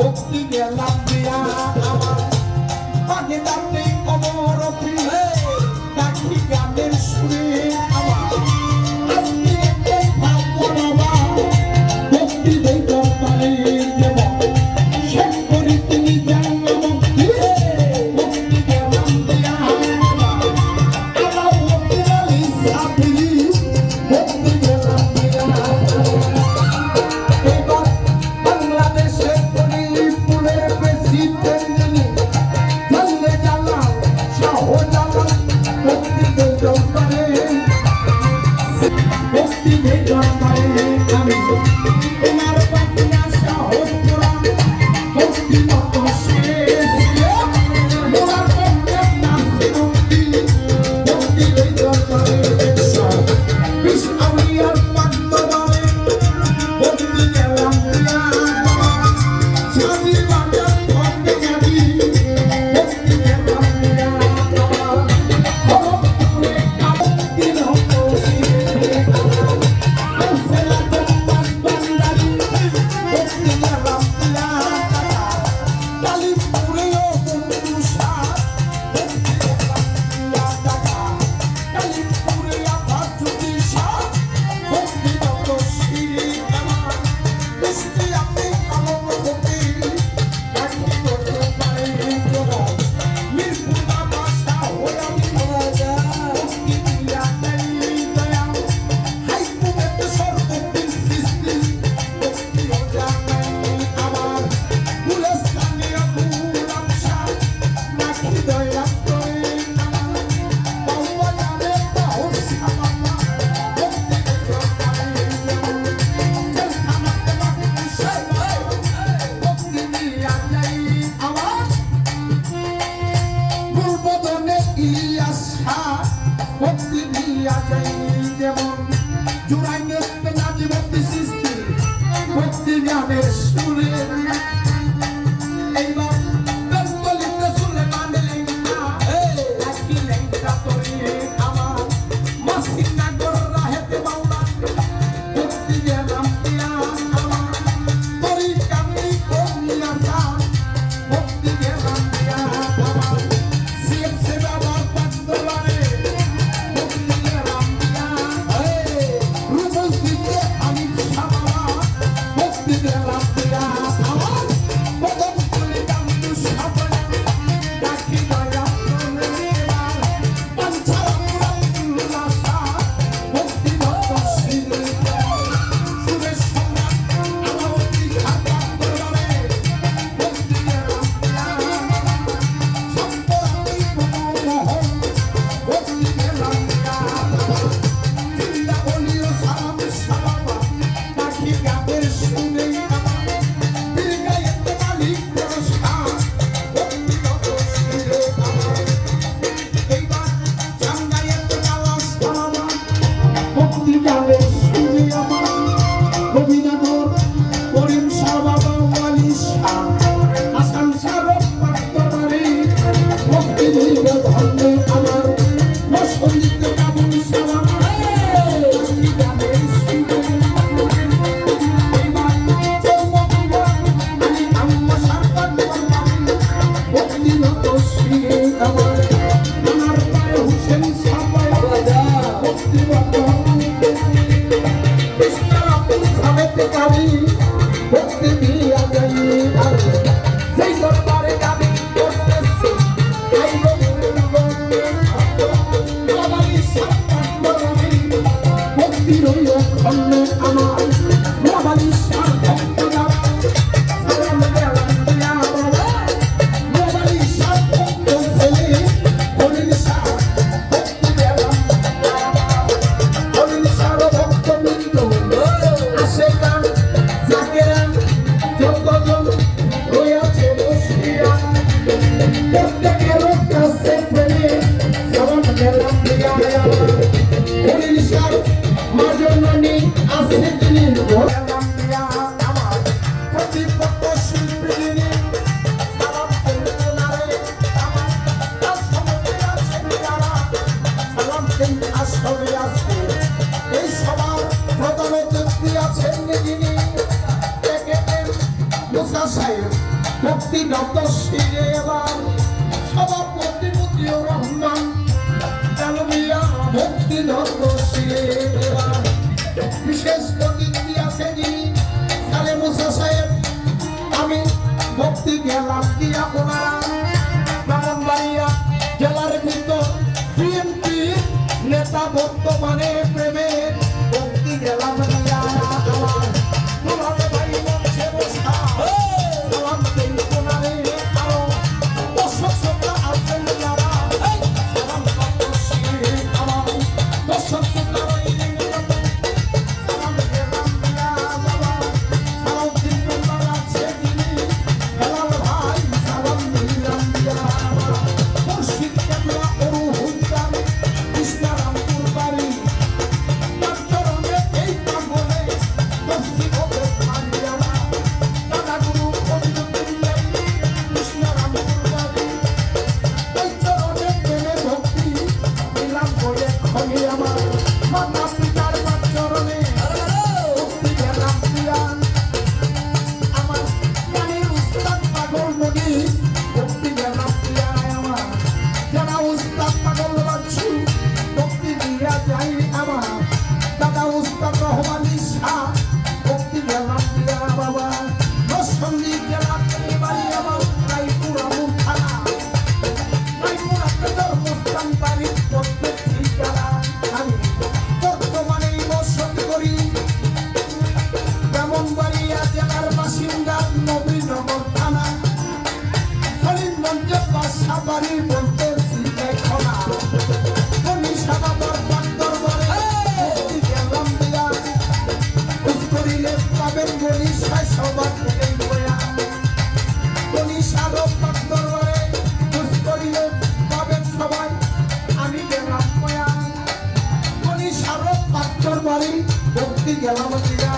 ভক্তি গেলাম দিয়া আমার পাখি দাঁড়িয়ে কবর ফিরে ডাকি গানের সুরে। Yeah. গালে শুনে আমার গোবিনাথর করিম শাহ বাবা মালি শাহ, হাসান শাহ পাত্তারি ভক্তি দেব ধর্মে আমার বসন্তিত কামন শাহ আমার আমার পায়ে হুসেন সাপায় ভক্তি বাবা Sei que এই সভার প্রধান অতিথি আছেন যিনি। মুসা সাহেব মুক্তি নব্দ এবার সভাপতি মুজিউর রহমান। বিশেষ অতিথি আছে যিনি। সালে মুসা সাহেব, আমি ভক্তি গেলাম। রাস্তা বর্তমানে గెలవదిగా